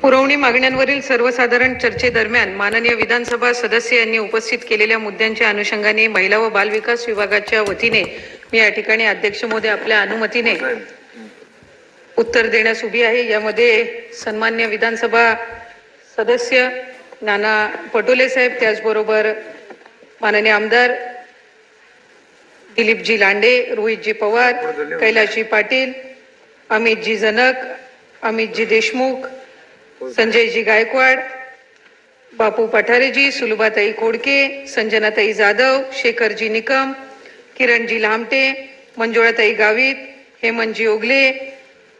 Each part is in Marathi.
पुरवणी मागण्यांवरील सर्वसाधारण चर्चेदरम्यान माननीय विधानसभा सदस्य यांनी उपस्थित केलेल्या मुद्द्यांच्या अनुषंगाने महिला व बालविकास विभागाच्या वतीने मी या ठिकाणी अध्यक्ष मोदी आपल्या अनुमतीने उत्तर देण्यास उभी आहे. यामध्ये सन्मान्य विधानसभा सदस्य नाना पटोले साहेब त्याचबरोबर माननीय आमदार दिलीपजी लांडे रोहितजी पवार कैलासजी पाटील अमितजी जनक अमितजी देशमुख संजयजी गायकवाड बापू पठारेजी सुलभाताई खोडके संजनाताई जाधव शेखरजी निकम किरणजी लामटे मंजुळाताई गावित हेमंतजी ओगले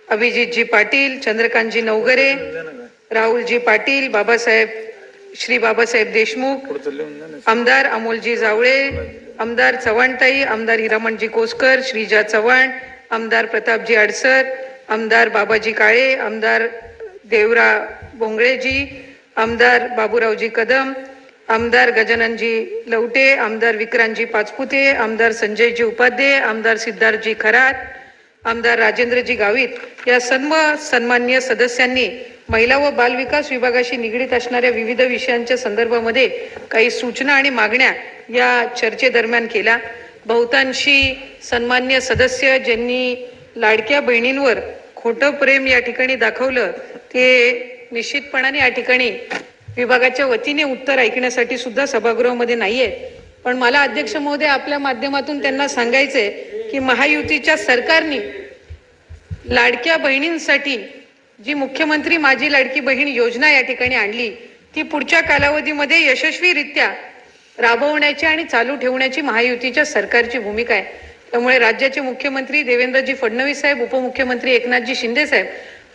अभिजितजी पाटील चंद्रकांतजी नवगरे राहुलजी पाटील बाबासाहेब श्री बाबासाहेब देशमुख आमदार अमोलजी जावळे आमदार चव्हाणताई आमदार हिरामणजी कोसकर श्रीजा चव्हाण आमदार प्रतापजी अडसर आमदार बाबाजी काळे आमदार देवरा बोंगळेजी आमदार बाबूरावजी कदम आमदार गजाननजी लवटे आमदार विक्रांतजी पाचपुते आमदार संजयजी उपाध्ये आमदार सिद्धार्थजी खरात आमदार राजेंद्रजी गावित या सर्व सन्मान्य सदस्यांनी महिला व बालविकास विभागाशी निगडीत असणाऱ्या विविध विषयांच्या संदर्भामध्ये काही सूचना आणि मागण्या या चर्चेदरम्यान केल्या. बहुतांशी सन्मान्य सदस्य ज्यांनी लाडक्या बहिणींवर खोटं प्रेम या ठिकाणी दाखवलं ते निश्चितपणाने या ठिकाणी विभागाच्या वतीने उत्तर ऐकण्यासाठी सुद्धा सभागृहामध्ये नाहीये. पण मला अध्यक्ष महोदय आपल्या माध्यमातून त्यांना सांगायचंय की महायुतीच्या सरकारने लाडक्या बहिणींसाठी जी मुख्यमंत्री माझी लाडकी बहीण योजना या ठिकाणी आणली ती पुढच्या कालावधीमध्ये यशस्वीरित्या राबवण्याची आणि चालू ठेवण्याची महायुतीच्या सरकारची भूमिका आहे. त्यामुळे राज्याचे मुख्यमंत्री देवेंद्रजी फडणवीस साहेब उपमुख्यमंत्री एकनाथजी शिंदे साहेब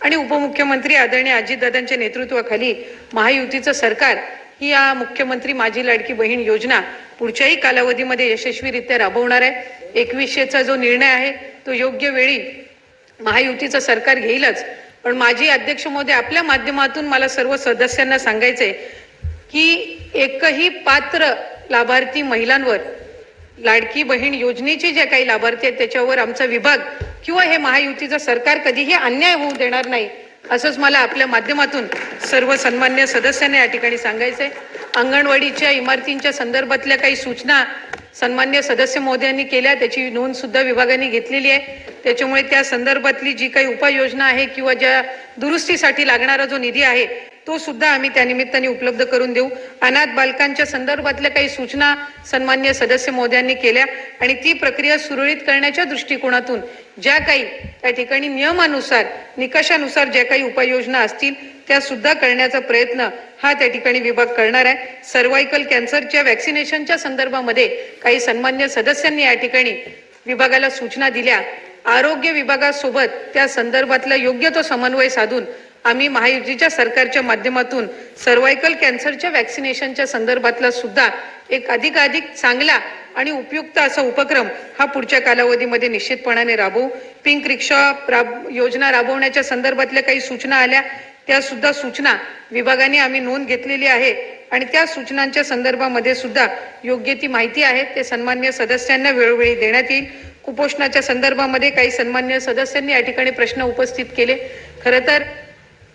आणि उपमुख्यमंत्री आदरणीय अजितदादांच्या नेतृत्वाखाली महायुतीचं सरकार ही या मुख्यमंत्री माझी लाडकी बहीण योजना पुढच्याही कालावधीमध्ये यशस्वीरित्या राबवणार आहे. एकवीसशेचा जो निर्णय आहे तो योग्य वेळी महायुतीचं सरकार घेईलच. पण माझी अध्यक्ष महोदय आपल्या माध्यमातून मला सर्व सदस्यांना सांगायचंय की एकही पात्र लाभार्थी महिलांवर लाडकी बहीण योजनेचे जे काही लाभार्थी आहेत त्याच्यावर आमचा विभाग किंवा हे महायुतीचं सरकार कधीही अन्याय होऊ देणार नाही असंच मला आपल्या माध्यमातून सर्व सन्मान्य सदस्यांना या ठिकाणी सांगायचंय. अंगणवाडीच्या इमारतींच्या संदर्भातल्या काही सूचना सन्मान्य सदस्य महोदयांनी केल्या त्याची नोंद सुद्धा विभागाने घेतलेली आहे. त्याच्यामुळे त्या संदर्भातली जी काही उपाययोजना आहे किंवा ज्या दुरुस्तीसाठी लागणारा जो निधी आहे तो सुद्धा आम्ही त्या निमित्ताने उपलब्ध करून देऊ. अनाथ बालकांच्या संदर्भातल्या काही सूचना सन्मान्य सदस्य मोद्यांनी केल्या आणि ती प्रक्रिया सुरळीत करण्याच्या दृष्टिकोनातून ज्या काही त्या ठिकाणी नियमानुसार निकषानुसार ज्या काही उपाययोजना असतील त्या सुद्धा करण्याचा प्रयत्न हा त्या ठिकाणी विभाग करणार आहे. सर्वायकल कॅन्सरच्या वॅक्सिनेशनच्या संदर्भामध्ये काही सन्मान्य सदस्यांनी या ठिकाणी विभागाला सूचना दिल्या. आरोग्य विभागासोबत त्या संदर्भातला योग्य तो समन्वय साधून आम्ही महायुतीच्या सरकारच्या माध्यमातून सर्वायकल कॅन्सरच्या वॅक्सिनेशनच्या संदर्भातला सुद्धा एक अधिकाधिक चांगला आणि उपयुक्त असा उपक्रम हा पुढच्या कालावधीमध्ये निश्चितपणाने राबवू. पिंक रिक्षा राब योजना राबवण्याच्या संदर्भातल्या काही सूचना आल्या. त्या सुद्धा सूचना विभागाने आम्ही नोंद घेतलेली आहे आणि त्या सूचनांच्या संदर्भामध्ये सुद्धा योग्य ती माहिती आहे. ते सन्मान्य सदस्यांना वेळोवेळी देण्यात येईल. कुपोषणाच्या संदर्भामध्ये काही सन्मान्य सदस्यांनी या ठिकाणी प्रश्न उपस्थित केले. खरं तर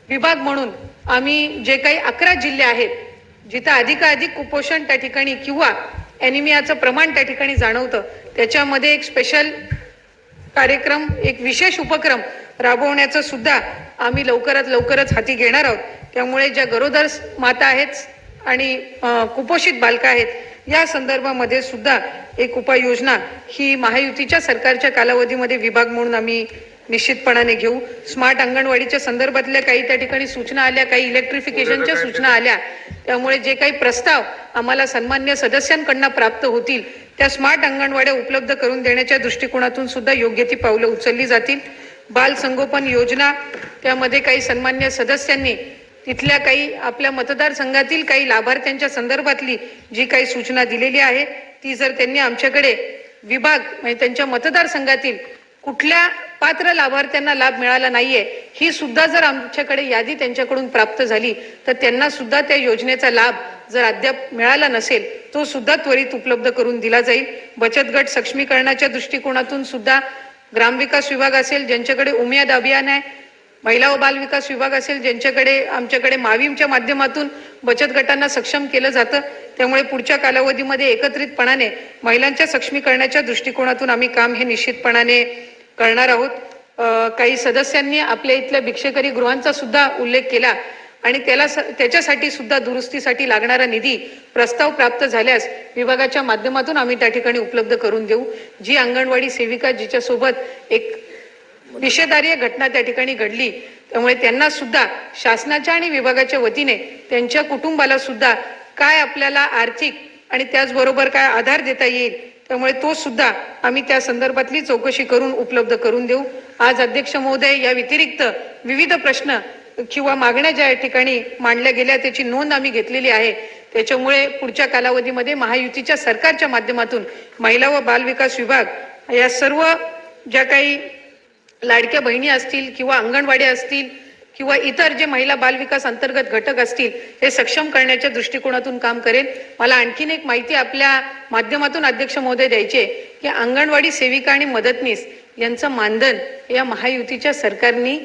विभाग म्हणून आम्ही जे काही अकरा जिल्हे आहेत जिथं अधिकाधिक कुपोषण त्या ठिकाणी किंवा ॲनिमियाचं प्रमाण त्या ठिकाणी जाणवतं त्याच्यामध्ये एक स्पेशल कार्यक्रम एक विशेष उपक्रम राबवण्याचं सुद्धा आम्ही लवकरात लवकरच हाती घेणार आहोत. त्यामुळे ज्या गरोदर माता आहेत आणि कुपोषित बालका आहेत या संदर्भामध्ये सुद्धा एक उपाययोजना ही महायुतीच्या सरकारच्या कालावधीमध्ये विभाग म्हणून आम्ही निश्चितपणाने घेऊ. स्मार्ट अंगणवाडीच्या संदर्भातल्या काही त्या ठिकाणी सूचना आल्या काही इलेक्ट्रिफिकेशनच्या सूचना आल्या. त्यामुळे जे काही प्रस्ताव आम्हाला सन्मान्य सदस्यांकडनं प्राप्त होतील त्या स्मार्ट अंगणवाड्या उपलब्ध करून देण्याच्या दृष्टिकोनातून सुद्धा योग्य ती पावलं उचलली जातील. बाल संगोपन योजना त्यामध्ये काही सन्मान्य सदस्यांनी तिथल्या काही आपल्या मतदारसंघातील काही लाभार्थ्यांच्या संदर्भातली जी काही सूचना दिलेली आहे ती जर त्यांनी आमच्याकडे विभाग म्हणजे त्यांच्या मतदारसंघातील कुठल्या पात्र लाभार्थ्यांना लाभ मिळाला नाहीये ही सुद्धा जर आमच्याकडे यादी त्यांच्याकडून प्राप्त झाली तर त्यांना सुद्धा त्या योजनेचा लाभ जर अद्याप मिळाला नसेल तो सुद्धा त्वरित उपलब्ध करून दिला जाईल. बचत गट सक्षमीकरणाच्या दृष्टिकोनातून सुद्धा ग्रामविकास विभाग असेल ज्यांच्याकडे उमेद अभियान आहे महिला व बाल विकास विभाग असेल ज्यांच्याकडे आमच्याकडे माविमच्या माध्यमातून बचत गटांना सक्षम केलं जातं त्यामुळे पुढच्या कालावधीमध्ये एकत्रितपणाने महिलांच्या सक्षमीकरणाच्या दृष्टिकोनातून आम्ही काम हे निश्चितपणाने करणार आहोत. काही सदस्यांनी आपल्या इथल्या भिक्षेकरी गृहांचा सुद्धा उल्लेख केला आणि त्याला स- त्याच्यासाठी सुद्धा दुरुस्तीसाठी लागणारा निधी प्रस्ताव प्राप्त झाल्यास विभागाच्या माध्यमातून आम्ही त्या ठिकाणी उपलब्ध करून देऊ. जी अंगणवाडी सेविका जिच्यासोबत एक निषेधार्य घटना त्या ठिकाणी घडली त्यामुळे त्यांना सुद्धा शासनाच्या आणि विभागाच्या वतीने त्यांच्या कुटुंबाला सुद्धा काय आपल्याला आर्थिक आणि त्याचबरोबर काय आधार देता येईल त्यामुळे तो सुद्धा आम्ही त्या संदर्भातली चौकशी करून उपलब्ध करून देऊ. आज अध्यक्ष महोदय या व्यतिरिक्त विविध प्रश्न किंवा मागण्या ज्या ठिकाणी मांडल्या गेल्या त्याची नोंद आम्ही घेतलेली आहे. त्याच्यामुळे पुढच्या कालावधीमध्ये महायुतीच्या सरकारच्या माध्यमातून महिला व बालविकास विभाग या सर्व ज्या काही लाडक्या बहिणी असतील किंवा अंगणवाडी असतील किंवा इतर जे महिला बालविकास अंतर्गत घटक असतील हे सक्षम करण्याच्या दृष्टिकोनातून काम करेन मला आणखीन एक माहिती आपल्या माध्यमातून अध्यक्ष महोदय द्यायचे की अंगणवाडी सेविका आणि मदतनीस यांचं मानधन या महायुतीच्या सरकारनी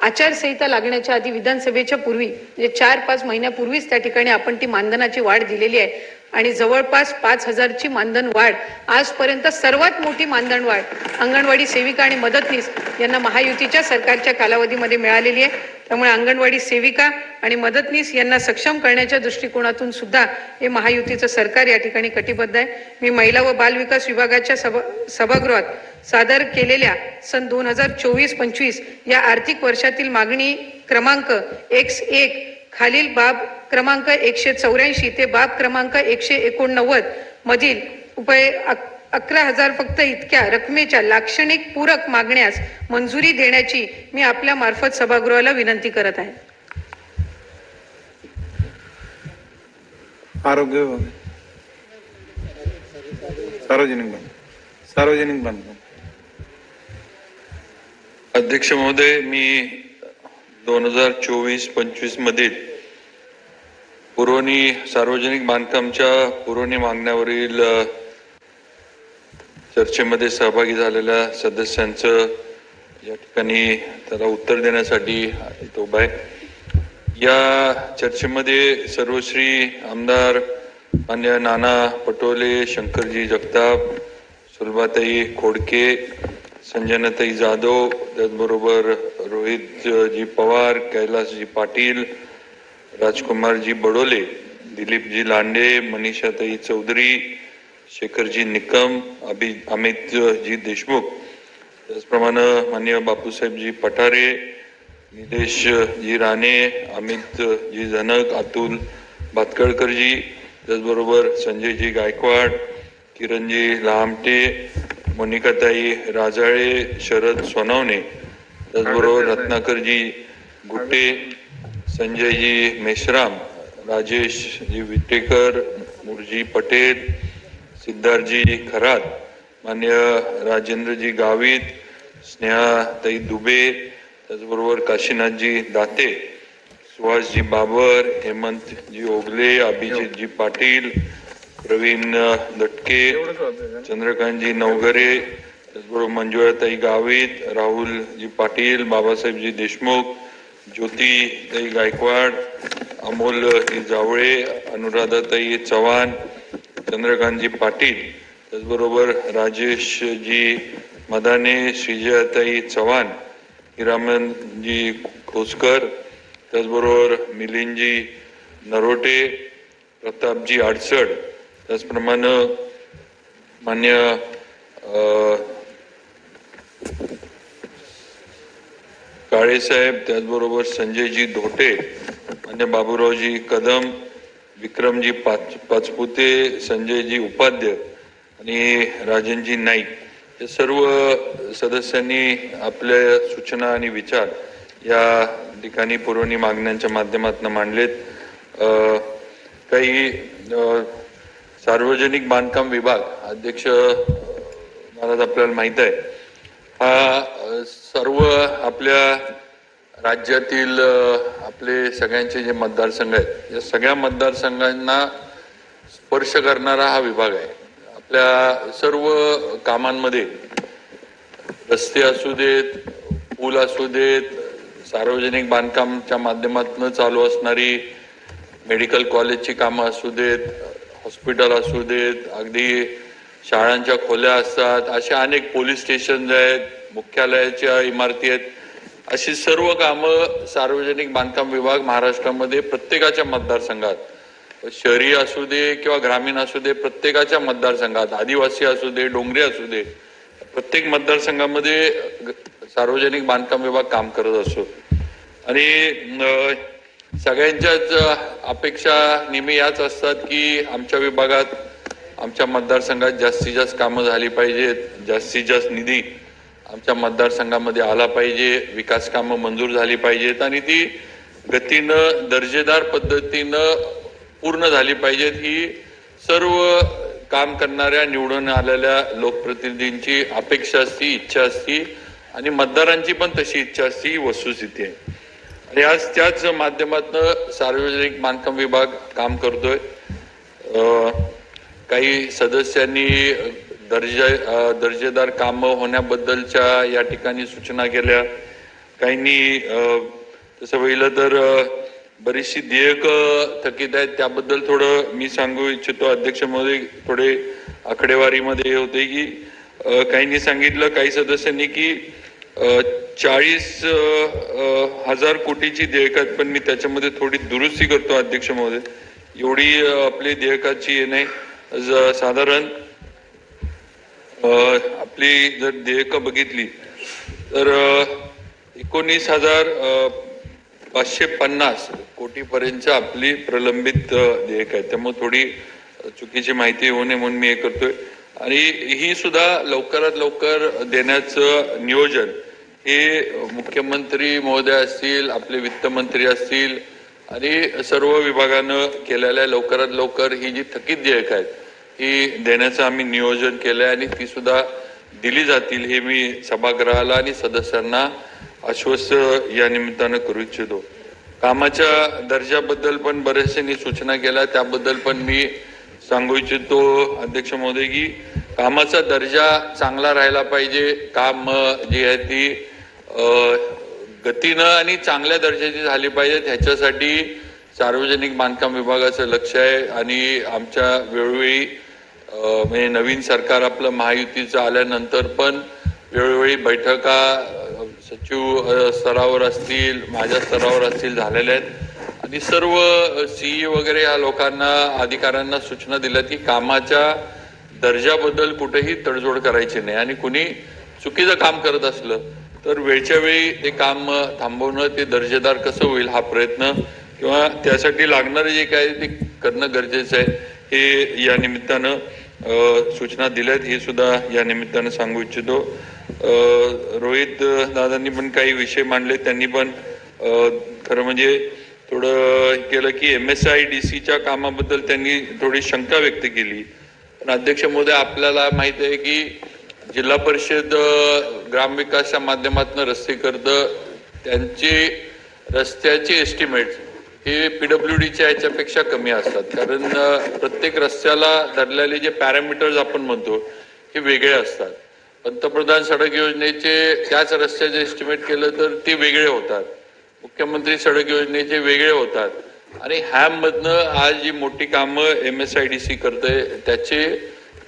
आचारसंहिता लागण्याच्या आधी विधानसभेच्या पूर्वी म्हणजे चार पाच महिन्यापूर्वीच त्या ठिकाणी आपण ती मानधनाची वाढ दिलेली आहे. आणि जवळपास पाच हजारची मानधन वाढ आजपर्यंत सर्वात मोठी मानधन वाढ अंगणवाडी सेविका आणि मदतनीस यांना महायुतीच्या सरकारच्या कालावधीमध्ये मिळालेली आहे. त्यामुळे अंगणवाडी सेविका आणि मदतनीस यांना सक्षम करण्याच्या दृष्टिकोनातून सुद्धा हे महायुतीचं सरकार या ठिकाणी कटिबद्ध आहे. मी महिला व बाल विकास विभागाच्या सभा सभागृहात सादर केलेल्या सन दोन हजार चोवीस पंचवीस या आर्थिक वर्षातील मागणी क्रमांक एक्स एक खालील बाब क्रमांक एकशे चौऱ्याऐंशी ते बाब क्रमांक एकशे एकोणनव्वद मधील उपाय अकरा हजार फक्त इतक्या रकमेच्या लाक्षणिक पूरक मागण्यास मंजुरी देण्याची मी आपल्या मार्फत सभागृहाला विनंती करत आहे. आरोग्य सार्वजनिक बांधकाम. सार्वजनिक बांधकाम. अध्यक्ष महोदय मी दोन हजार चोवीस पंचवीस मधील पुरवणी सार्वजनिक बांधकामच्या पुरवणी मागण्यावरील चर्चेमध्ये सहभागी झालेल्या सदस्यांचं या ठिकाणी त्याला उत्तर देण्यासाठी इथं उभा आहे. या चर्चेमध्ये सर्वश्री आमदार मान्य नाना पटोले शंकरजी जगताप सुलभाताई खोडके संजनाताई जाधव त्याचबरोबर रोहितजी पवार कैलासजी पाटील राजकुमारजी बडोले दिलीपजी लांडे मनीषाताई चौधरी शेखरजी निकम अभि अमितजी देशमुख. त्याचप्रमाणे मान्य बापूसाहेबजी पठारे निलेशजी राणे अमित जी जनक अतुल भातकळकरजी त्याचबरोबर संजयजी गायकवाड किरणजी लहामटे मोनिकाताई राजाळे शरद सोनवणे. त्याचबरोबर रत्नाकरजी गुट्टे संजयजी मेश्राम राजेशजी विटेकर मुरजी पटेल सिद्धार्थजी खरात मान्य राजेंद्रजी गावित स्नेहाताई दुबे त्याचबरोबर काशीनाथजी दाते सुहासजी बाबर हेमंतजी ओगले अभिजितजी पाटील प्रवीण दटके चंद्रकांतजी नवघरे त्याचबरोबर मंजुळाताई गावित राहुलजी पाटील बाबासाहेबजी देशमुख ज्योतीताई गायकवाड अमोलजी जावळे अनुराधाताई चव्हाण चंद्रकांतजी पाटील त्याचबरोबर राजेशजी मदाने श्रीजयाताई चव्हाण हिरामनजी खोसकर त्याचबरोबर मिलिंदजी नरोटे प्रतापजी आडसड त्याचप्रमाणे मान्य काळेसाहेब त्याचबरोबर संजयजी धोटे मान्य बाबूरावजी कदम विक्रमजी पाच पाचपुते संजयजी उपाध्य आणि राजनजी नाईक हे सर्व सदस्यांनी आपल्या सूचना आणि विचार या ठिकाणी पुरवणी मागण्यांच्या माध्यमातून मांडलेत. काही सार्वजनिक बांधकाम विभाग अध्यक्ष महाराज आपल्याला माहीत आहे हा सर्व आपल्या राज्यातील आपले सगळ्यांचे जे मतदारसंघ आहेत या सगळ्या मतदारसंघांना स्पर्श करणारा हा विभाग आहे. आपल्या सर्व कामांमध्ये रस्ते असू देत पूल असू देत सार्वजनिक बांधकामच्या माध्यमातून चालू असणारी मेडिकल कॉलेजची कामं असू देत हॉस्पिटल असू देत अगदी शाळांच्या खोल्या असतात अशा अनेक पोलीस स्टेशन आहेत मुख्यालयाच्या इमारती आहेत. अशी सर्व कामं सार्वजनिक बांधकाम विभाग महाराष्ट्रामध्ये प्रत्येकाच्या मतदारसंघात शहरी असू दे किंवा ग्रामीण असू दे प्रत्येकाच्या मतदारसंघात आदिवासी असू दे डोंगरी असू दे प्रत्येक मतदारसंघामध्ये ग- सार्वजनिक बांधकाम विभाग काम करत असतो. आणि सगळ्यांच्याच अपेक्षा नेहमी याच असतात की आमच्या विभागात आमच्या मतदारसंघात जास्तीत जास्त कामं झाली पाहिजेत जास्तीत जास्त निधी आमच्या मतदारसंघामध्ये आला पाहिजे विकास कामं मंजूर झाली पाहिजेत आणि ती गतीनं दर्जेदार पद्धतीनं पूर्ण झाली पाहिजेत. ही सर्व काम करणाऱ्या निवडून आलेल्या लोकप्रतिनिधींची अपेक्षा असती इच्छा असती आणि मतदारांची पण तशी इच्छा असती ही वस्तुस्थिती आहे आणि आज त्याच माध्यमातून सार्वजनिक बांधकाम विभाग काम करतोय. काही सदस्यांनी दर्जा दर्जेदार कामं होण्याबद्दलच्या या ठिकाणी सूचना केल्या. काहींनी तसं पहिलं तर बरीचशी देयक थकीत आहेत. त्याबद्दल थोडं मी सांगू इच्छितो. अध्यक्ष महोदय थोडे आकडेवारीमध्ये हे होते की काहींनी सांगितलं काही सदस्यांनी की चाळीस हजार कोटीची देयक आहेत. पण मी त्याच्यामध्ये थोडी दुरुस्ती करतो अध्यक्ष महोदय. एवढी आपली देयकाची हे नाही. ज- साधारण आपली जर देयक बघितली तर एकोणीस हजार पाचशे पन्नास कोटीपर्यंत आपली प्रलंबित देयक आहे त्यामुळे थोडी चुकीची माहिती होऊ नये म्हणून मी हे करतोय. आणि ही सुद्धा लवकरात लवकर देण्याचं नियोजन. हे मुख्यमंत्री महोदय असतील आपले वित्तमंत्री असतील आणि सर्व विभागानं केलेल्या लवकरात लवकर ही जी थकीत देयक आहेत ही देण्याचं आम्ही नियोजन केलं आहे आणि ती सुद्धा दिली जातील हे मी सभागृहाला आणि सदस्यांना आश्वस्त या निमित्तानं करू इच्छितो. कामाच्या दर्जाबद्दल पण बऱ्याचशांनी सूचना केल्या त्याबद्दल पण मी सांगू इच्छितो अध्यक्ष महोदय की कामाचा दर्जा चांगला राहिला पाहिजे. काम जी आहे ती गतीनं आणि चांगल्या दर्जाची झाली पाहिजे. ह्याच्यासाठी सार्वजनिक बांधकाम विभागाचं लक्ष आहे आणि आमच्या वेळोवेळी म्हणजे नवीन सरकार आपलं महायुतीचं आल्यानंतर पण वेळोवेळी बैठका सचिव स्तरावर असतील माझ्या स्तरावर असतील झालेल्या आहेत. आणि सर्व सीई वगैरे या लोकांना अधिकाऱ्यांना सूचना दिल्या की कामाच्या दर्जाबद्दल कुठेही तडजोड करायची नाही. आणि कुणी चुकीचं काम करत असलं तर वेळच्या वेळी ते काम थांबवणं ते दर्जेदार कसं होईल हा प्रयत्न किंवा त्यासाठी लागणारे जे काय ते करणं गरजेचं आहे. हे या निमित्तानं सूचना दिल्यात हे सुद्धा या निमित्तानं सांगू इच्छितो. रोहित दादांनी पण काही विषय मांडले त्यांनी पण खरं म्हणजे थोडं केलं की एम एस आय डी सीच्या कामाबद्दल त्यांनी थोडी शंका व्यक्त केली. पण अध्यक्ष महोदय आपल्याला माहीत आहे की जिल्हा परिषद ग्रामविकासच्या माध्यमातून रस्ते करतं त्यांचे रस्त्याचे एस्टिमेट हे पीडब्ल्यू डीच्या याच्यापेक्षा कमी असतात. कारण प्रत्येक रस्त्याला धरलेले जे पॅरामीटर्स आपण म्हणतो हे वेगळे असतात. पंतप्रधान सडक योजनेचे त्याच रस्त्याचे एस्टिमेट केलं तर ते वेगळे होतात. मुख्यमंत्री सडक योजनेचे वेगळे होतात. आणि हॅम मधनं आज जी मोठी कामं M S I D C करते त्याचे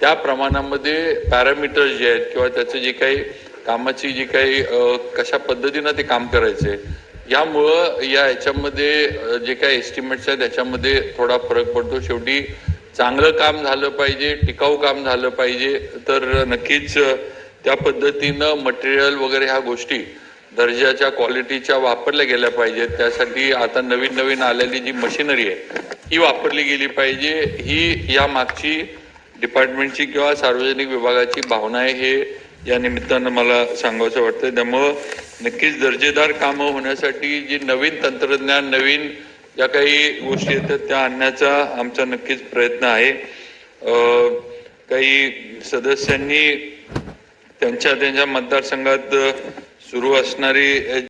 त्या प्रमाणामध्ये पॅरामीटर्स जे आहेत किंवा त्याचं जे काही कामाची जी काही कशा पद्धतीनं ते काम करायचे यामुळं या ह्याच्यामध्ये जे काही एस्टिमेट्स आहेत त्याच्यामध्ये थोडा फरक पडतो. शेवटी चांगलं काम झालं पाहिजे टिकाऊ काम झालं पाहिजे तर नक्कीच त्या पद्धतीनं मटेरियल वगैरे ह्या गोष्टी दर्जाच्या क्वालिटीच्या वापरल्या गेल्या पाहिजेत. त्यासाठी आता नवीन नवीन आलेली जी मशिनरी आहे ही वापरली गेली पाहिजे. ही या मागची डिपार्टमेंटची किंवा सार्वजनिक विभागाची भावना आहे हे या निमित्तानं मला सांगायचं वाटतं त्यामुळं नक्कीच दर्जेदार कामं होण्यासाठी जी नवीन तंत्रज्ञान नवीन ज्या काही गोष्टी येतात त्या आणण्याचा आमचा नक्कीच प्रयत्न आहे. काही सदस्यांनी त्यांच्या त्यांच्या मतदारसंघात सुरू असणारी